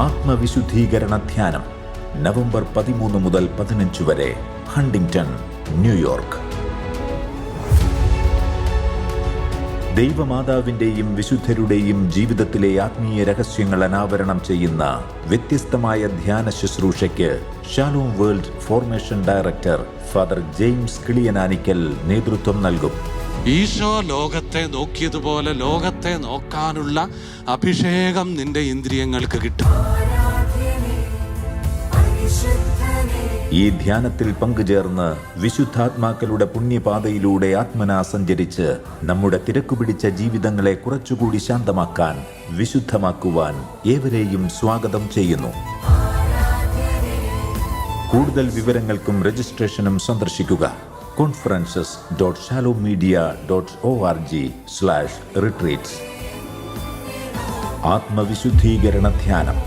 ആത്മവിശുദ്ധീകരണ ധ്യാനം നവംബർ പതിമൂന്ന് മുതൽ പതിനഞ്ച് വരെ ഹണ്ടിംഗ്ടൺ ന്യൂയോർക്ക്. ദൈവമാതാവിന്റെയും വിശുദ്ധരുടെയും ജീവിതത്തിലെ ആത്മീയ രഹസ്യങ്ങൾ അനാവരണം ചെയ്യുന്ന വ്യത്യസ്തമായ ധ്യാന ശുശ്രൂഷയ്ക്ക് Shalom world formation director father James Kiliyananikkal നേതൃത്വം നൽകും. ഈശോ ലോകത്തെ നോക്കിയതുപോലെ ലോകത്തെ നോക്കാനുള്ള അഭിഷേകം നിന്റെ ഇന്ദ്രിയങ്ങൾക്ക് കിട്ടും. ഈ ധ്യാനത്തിൽ പങ്കുചേർന്ന് വിശുദ്ധാത്മാക്കളുടെ പുണ്യപാതയിലൂടെ ആത്മനാ സഞ്ചരിച്ച് നമ്മുടെ തിരക്കുപിടിച്ച ജീവിതങ്ങളെ കുറച്ചുകൂടി ശാന്തമാക്കാൻ വിശുദ്ധമാക്കുവാൻ ഏവരെയും സ്വാഗതം ചെയ്യുന്നു. കൂടുതൽ വിവരങ്ങൾക്കും രജിസ്ട്രേഷനും സന്ദർശിക്കുക. conferences dot Shalom media dot O R G slash retreats ആത്മവിശുദ്ധീകരണ ധ്യാനം